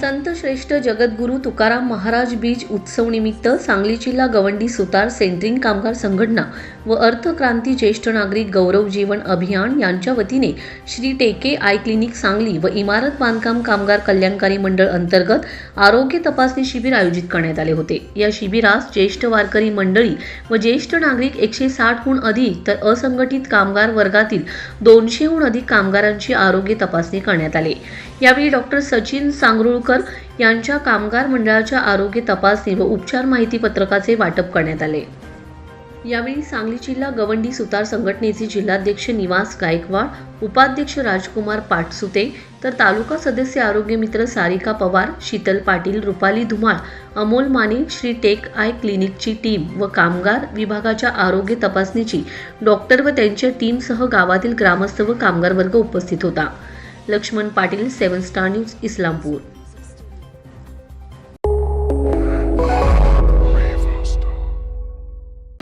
संत श्रेष्ठ जगद्गुरू तुकाराम महाराज बीज उत्सव निमित्त सांगली जिल्हा गवंडी सुतार सेंट्रिंग कामगार संघटना व अर्थक्रांती ज्येष्ठ नागरिक गौरव जीवन अभियान यांच्या वतीने श्री टेके आय क्लिनिक सांगली व इमारत बांधकाम कामगार कल्याणकारी मंडळ अंतर्गत आरोग्य तपासणी शिबिर आयोजित करण्यात आले होते. या शिबिरास ज्येष्ठ वारकरी मंडळी व ज्येष्ठ नागरिक एकशे साठहून अधिक तर असंघटित कामगार वर्गातील दोनशेहून अधिक कामगारांची आरोग्य तपासणी करण्यात आली. यावेळी डॉक्टर सचिन सांगरुळकर यांच्या कामगार मंडळाच्या आरोग्य तपासणी व उपचार माहिती पत्रकाचे वाटप करण्यात आले. यावेळी सांगली जिल्हा गवंडी सुतार संघटनेचे जिल्हाध्यक्ष निवास गायकवाड उपाध्यक्ष राजकुमार पाटसुते तर तालुका सदस्य आरोग्य मित्र सारिका पवार शीतल पाटील रुपाली धुमाळ अमोल माने श्री टेक आय क्लिनिकची टीम व कामगार विभागाच्या आरोग्य तपासणीची डॉक्टर व त्यांच्या टीमसह गावातील ग्रामस्थ व कामगार वर्ग उपस्थित होता. Laxman Patil seven star news Islampur.